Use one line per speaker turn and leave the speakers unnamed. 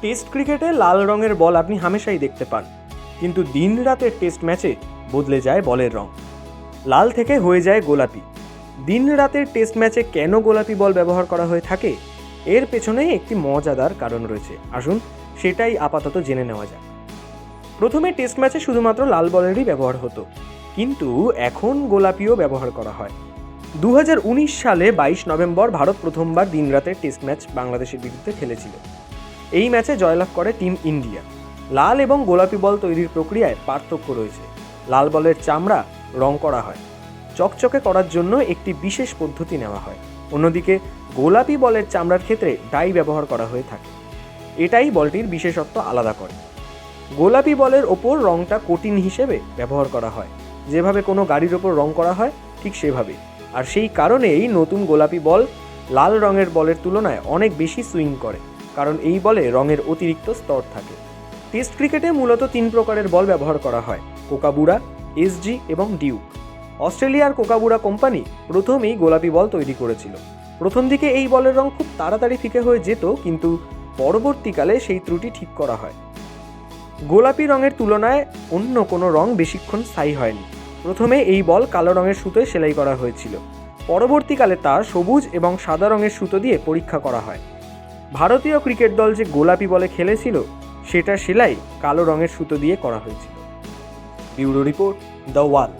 Test ক্রিকেটে লাল রঙের বল আপনি হামেশাই দেখতে পান। কিন্তু দিন রাতের টেস্ট ম্যাচে বদলে যায় বলের রং। লাল থেকে হয়ে যায় গোলাপি। দিন রাতের টেস্ট ম্যাচে কেন গোলাপি বল ব্যবহার করা হয়ে থাকে, এর পেছনে একটি মজাদার কারণ রয়েছে। আসুন সেটাই আপাতত জেনে নেওয়া যাক। প্রথমে টেস্ট ম্যাচে শুধুমাত্র লাল বলেরই ব্যবহার হতো। কিন্তু এখন গোলাপিও ব্যবহার করা হয়। দু হাজার উনিশ সালে বাইশ নভেম্বর ভারত প্রথমবার দিনরাতের টেস্ট ম্যাচ বাংলাদেশের বিরুদ্ধে খেলেছিল। এই ম্যাচে জয়লাভ করে টিম ইন্ডিয়া। লাল এবং গোলাপি বল তৈরির প্রক্রিয়ায় পার্থক্য রয়েছে। লাল বলের চামড়া রং করা হয়। চকচকে করার জন্য একটি বিশেষ পদ্ধতি নেওয়া হয়। অন্যদিকে, গোলাপি বলের চামড়ার ক্ষেত্রে ডাই ব্যবহার করা হয়ে থাকে। এটাই বলটির বিশেষত্ব আলাদা করে। গোলাপি বলের ওপর রংটা কোটিন হিসেবে ব্যবহার করা হয়। যেভাবে কোনো গাড়ির ওপর রং করা হয়, ঠিক সেভাবে আর সেই কারণেই নতুন গোলাপি বল লাল রঙের বলের তুলনায় অনেক বেশি সুইং করে। কারণ এই বলে রঙের অতিরিক্ত স্তর থাকে। টেস্ট ক্রিকেটে মূলত তিন প্রকারের বল ব্যবহার করা হয় কোকাবুড়া এসজি এবং ডিউক। অস্ট্রেলিয়ার কোকাবুড়া কোম্পানি প্রথমেই গোলাপি বল তৈরি করেছিল। প্রথম দিকে এই বলের রং খুব তাড়াতাড়ি ফিকে হয়ে যেত, কিন্তু পরবর্তীকালে সেই ত্রুটি ঠিক করা হয়। গোলাপি রঙের তুলনায় অন্য কোনো রং বেশিক্ষণ স্থায়ী হয়নি। প্রথমে এই বল কালো রঙের সুতোয় সেলাই করা হয়েছিল। পরবর্তীকালে তা সবুজ এবং সাদা রঙের সুতো দিয়ে পরীক্ষা করা হয়। ভারতীয় ক্রিকেট দল যে গোলাপি বলে খেলেছিল, সেটা সেলাই কালো রঙের সুতো দিয়ে করা হয়েছিল। Bureau report The Wall.